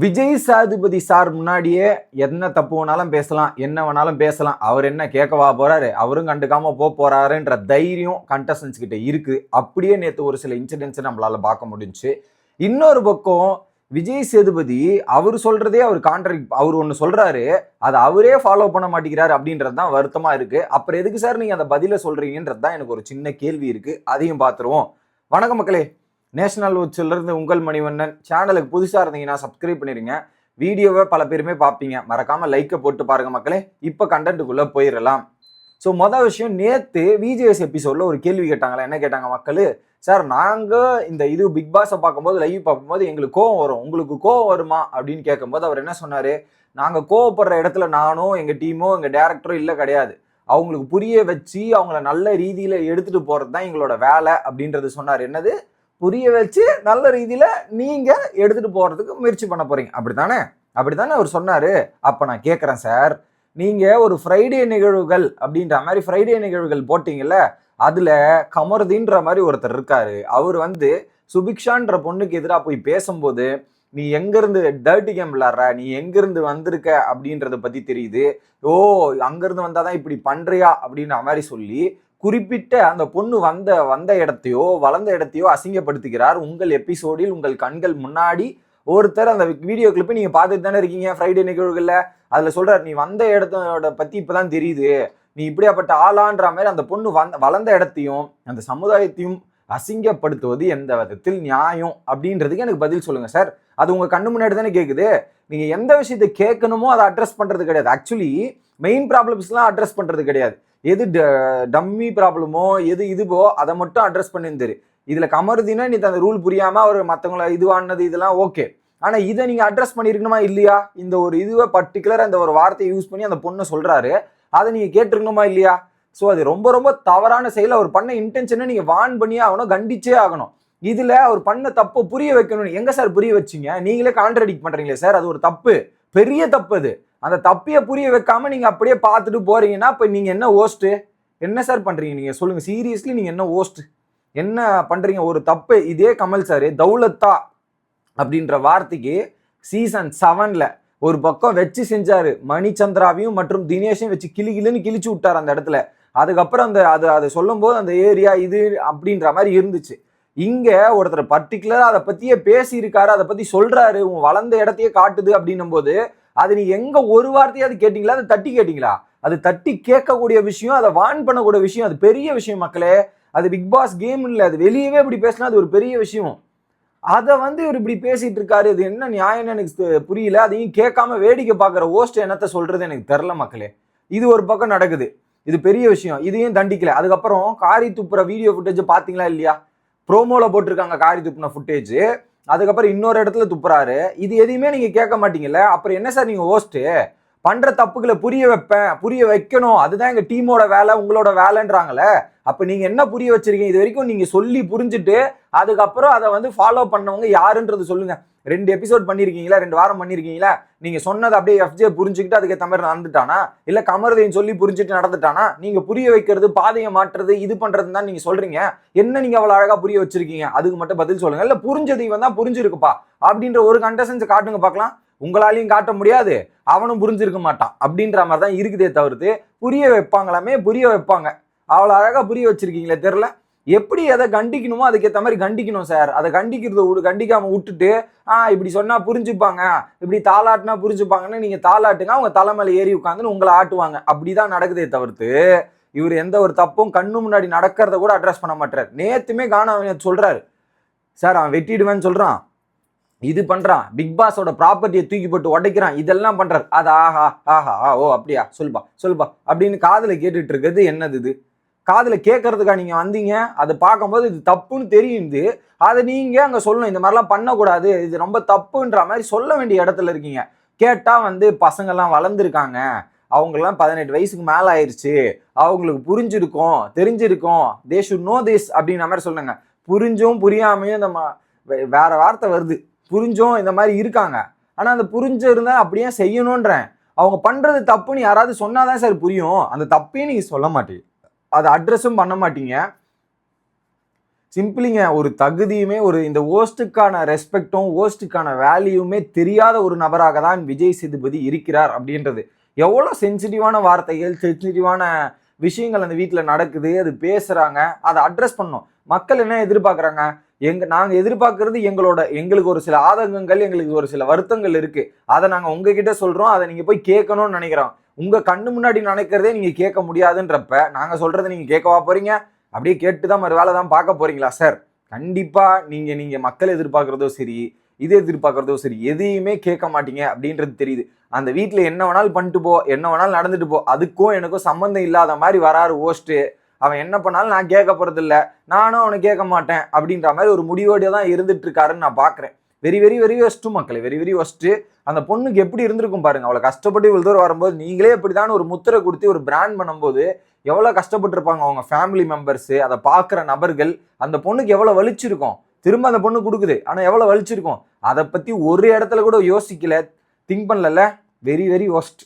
Vijay சாதுபதி sir முன்னாடியே என்ன தப்பு வேணாலும் பேசலாம் என்ன வேணாலும் பேசலாம். அவர் என்ன கேட்கவா போறாரு அவரும் கண்டுக்காம போக போறாருன்ற தைரியம் கண்டஸ்டன்ஸ் கிட்ட இருக்கு. அப்படியே நேற்று ஒரு சில இன்சிடென்ட்ஸை நம்மளால பார்க்க முடிஞ்சுச்சு. இன்னொரு பக்கம் விஜய் சேதுபதி அவர் சொல்றதே அவர் கான்ட்ராக்ட் அவர் ஒன்று சொல்றாரு அதை அவரே ஃபாலோ பண்ண மாட்டேங்கிறாரு அப்படின்றது தான் வருத்தமா இருக்கு. அப்புறம் எதுக்கு சார் நீங்க அந்த பதில சொல்றீங்கன்றது தான் எனக்கு ஒரு சின்ன கேள்வி இருக்கு. அதையும் பார்த்துருவோம். வணக்கம் மக்களே. நேஷனல் உச்சில இருந்து உங்கள் மணிவண்ணன் சேனலுக்கு புதுசாக இருந்தீங்கன்னா சப்ஸ்கிரைப் பண்ணிடுங்க வீடியோவை பல பேருமே பார்ப்பீங்க. மறக்காமல் லைக்கை போட்டு பாருங்கள் மக்களே. இப்போ கண்டென்ட்டுக்குள்ளே போயிடலாம் ஸோ மொதல் விஷயம் நேற்று விஜிஎஸ் எபிசோடில் ஒரு கேள்வி கேட்டாங்களா? என்ன கேட்டாங்க மக்கள்? சார் நாங்கள் இந்த இது பிக் பாஸை பார்க்கும்போது லைவ் பார்க்கும்போது எங்களுக்கு கோவம் வரும். உங்களுக்கு கோவம் வருமா? அப்படின்னு கேட்கும்போது அவர் என்ன சொன்னார்? நாங்கள் கோவப்படுற இடத்துல நானும் எங்கள் டீமோ எங்கள் டேரக்டரோ இல்லை கிடையாது. அவங்களுக்கு புரிய வச்சு அவங்கள நல்ல ரீதியில் எடுத்துகிட்டு போகிறது தான் எங்களோட வேலை அப்படின்றது சொன்னார். என்னது? புரிய வச்சு நல்ல ரீதியில் நீங்கள் எடுத்துகிட்டு போகிறதுக்கு முயற்சி பண்ண போகிறீங்க அப்படி தானே அப்படி தானே அவர் சொன்னார். அப்போ நான் கேட்குறேன் சார். நீங்கள் ஒரு ஃப்ரைடே நிகழ்வுகள் அப்படின்ற மாதிரி ஃப்ரைடே நிகழ்வுகள் போட்டிங்கல்ல அதில் கமருதின்ற மாதிரி ஒருத்தர் இருக்கார். அவர் வந்து சுபிக்ஷான்ற பொண்ணுக்கு எதிராக போய் பேசும்போது நீ எங்கேருந்து டர்ட்டி கேம் விளாட்ற நீ எங்கேருந்து வந்திருக்க? அப்படின்றத பற்றி தெரியுது. ஓ அங்கேருந்து வந்தால் தான் இப்படி பண்ணுறியா அப்படின்ற மாதிரி சொல்லி குறிப்பிட்ட அந்த பொண்ணு வந்த வந்த இடத்தையோ வளர்ந்த இடத்தையோ அசிங்கப்படுத்துகிறார். உங்கள் எபிசோடில் உங்கள் கண்கள் முன்னாடி ஒருத்தர் அந்த வீடியோ கிளிப்பை நீங்கள் பார்த்துட்டு தானே இருக்கீங்க ஃப்ரைடே நிகழ்வுகளில். அதில் சொல்கிறார் நீ வந்த இடத்தோட பற்றி இப்போ தான் தெரியுது. நீ இப்படியாப்பட்ட ஆளான்ற மாதிரி அந்த பொண்ணு வந்த வளர்ந்த இடத்தையும் அந்த சமுதாயத்தையும் அசிங்கப்படுத்துவது எந்த விதத்தில் நியாயம்? அப்படின்றதுக்கு எனக்கு பதில் சொல்லுங்கள் சார். அது உங்கள் கண்ணு முன்னாடி தானே கேட்குது நீங்கள் எந்த விஷயத்தை கேட்கணுமோ அதை அட்ரஸ் பண்ணுறது கிடையாது. ஆக்சுவலி மெயின் ப்ராப்ளம்ஸ்லாம் அட்ரஸ் பண்ணுறது கிடையாது. எது டம்மி ப்ராப்ளமோ எது இதுவோ அதை மட்டும் அட்ரஸ் பண்ணியிருந்தாரு. இதில் கமருதினா நீ அந்த ரூல் புரியாமல் அவர் மற்றவங்கள இதுவானது இதெல்லாம் ஓகே. ஆனால் இதை நீங்கள் அட்ரஸ் பண்ணியிருக்கணுமா இல்லையா? இந்த ஒரு இதுவை பர்டிகுலர் அந்த ஒரு வார்த்தையை யூஸ் பண்ணி அந்த பொண்ணை சொல்கிறாரு அதை நீங்கள் கேட்டிருக்கணுமா இல்லையா? ஸோ அது ரொம்ப ரொம்ப தவறான செயல். அவர் பண்ண இன்டென்ஷனை நீங்கள் வான் பண்ணியே ஆகணும் கண்டிச்சே ஆகணும். இதில் அவர் பண்ண தப்பை புரிய வைக்கணும் எங்கே சார் புரிய வச்சீங்க? நீங்களே கான்ட்ரடிக்ட் பண்ணுறீங்களே சார் அது ஒரு தப்பு. பெரிய தப்பு அது. அந்த தப்பியை புரிய வைக்காம நீங்கள் அப்படியே பார்த்துட்டு போறீங்கன்னா இப்போ நீங்கள் என்ன ஓஸ்ட்டு என்ன சார் பண்ணுறீங்க நீங்கள் சொல்லுங்கள் சீரியஸ்லி நீங்கள் என்ன ஓஸ்ட் என்ன பண்ணுறீங்க ஒரு தப்பு. இதே கமல் சார் தௌலத்தா அப்படின்ற வார்த்தைக்கு சீசன் செவனில் ஒரு பக்கம் வச்சு செஞ்சார். மணிச்சந்திராவையும் மற்றும் தினேஷையும் வச்சு கிளி கிளின்னு கிழிச்சு விட்டார் அந்த இடத்துல. அதுக்கப்புறம் அந்த அது அதை சொல்லும்போது அந்த ஏரியா இது அப்படின்ற மாதிரி இருந்துச்சு. இங்கே ஒருத்தர் பர்டிகுலராக அதை பற்றியே பேசியிருக்காரு. அதை பற்றி சொல்கிறாரு உன் வளர்ந்த இடத்தையே காட்டுது அப்படின்னும் போது அது நீ எங்க ஒரு வார்த்தையாவது கேட்டீங்களா? அதை தட்டி கேட்டீங்களா? அது தட்டி கேட்கக்கூடிய விஷயம் அதை வான் பண்ணக்கூடிய விஷயம் அது பெரிய விஷயம் மக்களே. அது பிக் பாஸ் கேம் இல்லை அது வெளியவே இப்படி பேசினா அது ஒரு பெரிய விஷயம். அதை வந்து இவர் இப்படி பேசிட்டு இருக்காரு. அது என்ன நியாயம்னு எனக்கு புரியல. அதையும் கேட்காம வேடிக்கை பார்க்குற ஓஸ்ட் என்னத்தை சொல்றது எனக்கு தெரில மக்களே. இது ஒரு பக்கம் நடக்குது. இது பெரிய விஷயம். இதையும் தண்டிக்கல. அதுக்கப்புறம் காரி துப்புற வீடியோ ஃபுட்டேஜ் பார்த்தீங்களா இல்லையா? ப்ரோமோவில் போட்டிருக்காங்க காரி துப்புன ஃபுட்டேஜ் அதுக்கப்புறம் இன்னொரு இடத்துல துப்புறாரு. இது எதையுமே நீங்க கேட்க மாட்டீங்கல்ல? அப்புறம் என்ன சார் நீங்க ஹோஸ்ட்டு பண்ற தப்புகளை புரிய வைப்பேன் புரிய வைக்கணும். அதுதான் எங்க டீமோட வேலை உங்களோட வேலைன்றாங்களே அப்ப நீங்க என்ன புரிய வச்சிருக்கீங்க? இது வரைக்கும் நீங்க சொல்லி புரிஞ்சுட்டு அதுக்கப்புறம் அதை வந்து ஃபாலோ பண்ணவங்க யாருன்றது சொல்லுங்க. ரெண்டு எபிசோட் பண்ணியிருக்கீங்களா ரெண்டு வாரம் பண்ணியிருக்கீங்களா நீங்கள் சொன்னது அப்படியே எஃப்ஜே புரிஞ்சுக்கிட்டு அதுக்கேற்ற மாதிரி நடந்துட்டானா? இல்லை கமருதையும் சொல்லி புரிஞ்சுட்டு நடந்துட்டானா? நீங்கள் புரிய வைக்கிறது பாதையை மாற்றுறது இது பண்ணுறது தான் நீங்கள் சொல்கிறீங்க என்ன நீங்கள் அவ்வளோ அழகாக புரிய வச்சிருக்கீங்க? அதுக்கு மட்டும் பதில் சொல்லுங்கள் இல்லை புரிஞ்சது இவன் தான் புரிஞ்சிருக்குப்பா. அப்படின்ற ஒரு கண்டசன்ஸ் காட்டுங்க பார்க்கலாம். உங்களாலையும் காட்ட முடியாது. அவனும் புரிஞ்சிருக்க மாட்டான். அப்படின்ற மாதிரி தான் இருக்குதே தவிர்த்து புரிய வைப்பாங்களாமே புரிய வைப்பாங்க. அவ்வளோ அழகாக புரிய வச்சிருக்கீங்களே தெரில எப்படி எதை கண்டிக்கணுமோ அதுக்கேற்ற மாதிரி கண்டிக்கணும் சார் அதை கண்டிக்கிறத விடு கண்டிக்காம விட்டுட்டு ஆ இப்படி சொன்னா புரிஞ்சுப்பாங்க. இப்படி தாளாட்டினா புரிஞ்சுப்பாங்கன்னு நீங்க தாளாட்டுங்க அவங்க தலைமையில ஏறி உட்காந்துன்னு உங்களை ஆட்டுவாங்க. அப்படிதான் நடக்குதே தவிர்த்து இவர் எந்த ஒரு தப்பும் கண்ணு முன்னாடி நடக்கிறத கூட அட்ரஸ் பண்ண மாட்டார் நேத்துமே காண சொல்கிறாரு சொல்றாரு. சார் அவன் வெட்டிடுவேன்னு சொல்றான். இது பண்றான். பிக் பாஸோட ப்ராப்பர்ட்டியை தூக்கி போட்டு உடைக்கிறான். இதெல்லாம் பண்றாரு. அது ஆஹா ஆஹா ஆ, ஓ அப்படியா? சொல்பா சொல்பா அப்படின்னு காதில் கேட்டுட்டு இருக்கிறது என்னது இது? காதில் கேட்கறதுக்கா நீங்கள் வந்தீங்க? அதை பார்க்கும்போது இது தப்புன்னு தெரியுது. அதை நீங்கள் அங்கே சொல்லணும். இந்த மாதிரிலாம் பண்ணக்கூடாது. இது ரொம்ப தப்புன்ற மாதிரி சொல்ல வேண்டிய இடத்துல இருக்கீங்க. கேட்டால் வந்து பசங்கெல்லாம் வளர்ந்துருக்காங்க. அவங்கெல்லாம் பதினெட்டு வயசுக்கு மேலே ஆயிடுச்சு அவங்களுக்கு புரிஞ்சிருக்கும் தெரிஞ்சிருக்கும். தே ஷுட் நோ திஸ் அப்படின்ற மாதிரி சொல்லுங்க. புரிஞ்சும் புரியாமையும் இந்த வே- வேற வார்த்தை வருது. புரிஞ்சும் இந்த மாதிரி இருக்காங்க. ஆனால் அந்த புரிஞ்சு அப்படியே செய்யணுன்றேன். அவங்க பண்ணுறது தப்புன்னு யாராவது சொன்னாதான் சார் புரியும். அந்த தப்பே நீங்கள் சொல்ல மாட்டீங்க. அதை அட்ரஸும் பண்ண மாட்டீங்க. சிம்பிளிங்க ஒரு தகுதியுமே ஒரு இந்த ஓஸ்ட்டுக்கான ரெஸ்பெக்டும் ஓஸ்ட்டுக்கான வேல்யூமே தெரியாத ஒரு நபராக தான் விஜய் சேதுபதி இருக்கிறார் அப்படின்றது. எவ்வளோ சென்சிட்டிவான வார்த்தைகள் சென்சிட்டிவான விஷயங்கள் அந்த வீட்டில் நடக்குது அது பேசுகிறாங்க அதை அட்ரஸ் பண்ணோம் மக்கள் என்ன எதிர்பார்க்குறாங்க? எங்க நாங்கள் எதிர்பார்க்கறது எங்களோட எங்களுக்கு ஒரு சில ஆதங்கங்கள் எங்களுக்கு ஒரு சில வருத்தங்கள் இருக்கு. அதை நாங்கள் உங்ககிட்ட சொல்கிறோம் அதை நீங்கள் போய் கேட்கணும்னு நினைக்கிறோம். உங்கள் கண்ணு முன்னாடி நினைக்கிறதே நீங்கள் கேட்க முடியாதுன்றப்ப நாங்கள் சொல்கிறத நீங்கள் கேட்கவா போறீங்க? அப்படியே கேட்டு தான் மறு வேலை தான் பார்க்க போறீங்களா சார் கண்டிப்பாக நீங்கள் நீங்கள் மக்கள் எதிர்பார்க்குறதோ சரி இது எதிர்பார்க்குறதோ சரி எதையுமே கேட்க மாட்டீங்க அப்படின்றது தெரியுது. அந்த வீட்டில் என்ன வேணாலும் பண்ணிட்டு போ என்ன வேணாலும் நடந்துட்டு போ அதுக்கும் எனக்கும் சம்மந்தம் இல்லாத மாதிரி வராரு ஓஸ்ட்டு அவன் என்ன பண்ணாலும் நான் கேட்க போகிறதில்ல நானும் அவனை கேட்க மாட்டேன் அப்படின்ற மாதிரி ஒரு முடிவோடு தான் இருந்துட்டு இருக்காருன்னு நான் பார்க்குறேன் வெரி வெரி வெரி ஒஸ்ட்டு மக்களை வெரி வெரி ஒஸ்ட்டு அந்த பொண்ணுக்கு எப்படி இருந்திருக்கும் பாருங்க. அவளை கஷ்டப்பட்டு இவ்வளோ தூரம் வரும்போது நீங்களே இப்படிதான் ஒரு முத்திரை கொடுத்து ஒரு பிராண்ட் பண்ணும்போது எவ்வளோ கஷ்டப்பட்டிருப்பாங்க அவங்க ஃபேமிலி மெம்பர்ஸு அதை பார்க்குற நபர்கள் அந்த பொண்ணுக்கு எவ்வளோ வலிச்சிருக்கும். திரும்ப அந்த பொண்ணு கொடுக்குது. ஆனால் எவ்வளோ வலிச்சிருக்கும்? அதை பற்றி ஒரு இடத்துல கூட யோசிக்கல. திங்க் பண்ணல வெரி வெரி ஒஸ்ட்